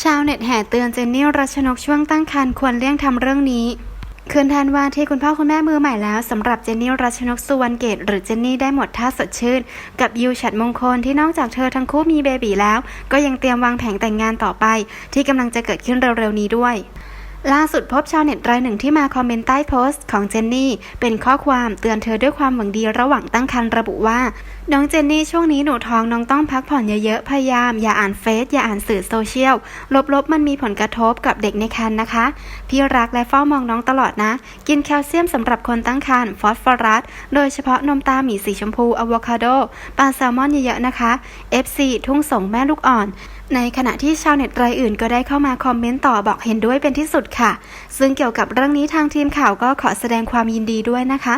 ชาวเน็ตแห่เตือนเจนนี่รัชนกช่วงตั้งครรภ์ควรเลี่ยงทำเรื่องนี้คืนทันวาที่คุณพ่อคุณแม่มือใหม่แล้วสำหรับเจนนี่รัชนกสุวรรณเกตหรือเจนนี่ได้หมดท่าสดชื่น กับยูฉัดมงคลที่นอกจากเธอทั้งคู่มีเบบีแล้ว ก็ยังเตรียมวางแผนแต่งงานต่อไป ที่กำลังจะเกิดขึ้นเร็วๆนี้ด้วย ล่าสุดพบชาวเน็ตรายหนึ่งที่มาคอมเมนต์ใต้โพสต์ของเจนนี่ เป็นข้อความเตือนเธอด้วยความหวังดีระหว่างตั้งครรภ์ระบุว่า น้องเจนนี่ช่วงนี้หนูท้องน้องต้องพักผ่อนเยอะๆ พยายาม อย่าอ่านเฟซอย่าอ่านสื่อโซเชียล ลบๆ มันมีผลกระทบกับเด็กในครรภ์นะคะ พี่รักและเฝ้ามองน้องตลอดนะ กินแคลเซียมสำหรับคนตั้งครรภ์ฟอสฟอรัส โดยเฉพาะนมตาหมีสีชมพูอะโวคาโดปลาแซลมอนเยอะๆนะคะ FC ทุ่งสงแม่ลูกอ่อน ในขณะที่ชาวเน็ตรายอื่นก็ได้เข้ามาคอมเมนต์ต่อบอกเห็นด้วยเป็นที่สุดค่ะ ซึ่งเกี่ยวกับเรื่องนี้ทางทีมข่าวก็ขอแสดงความยินดีด้วยนะคะ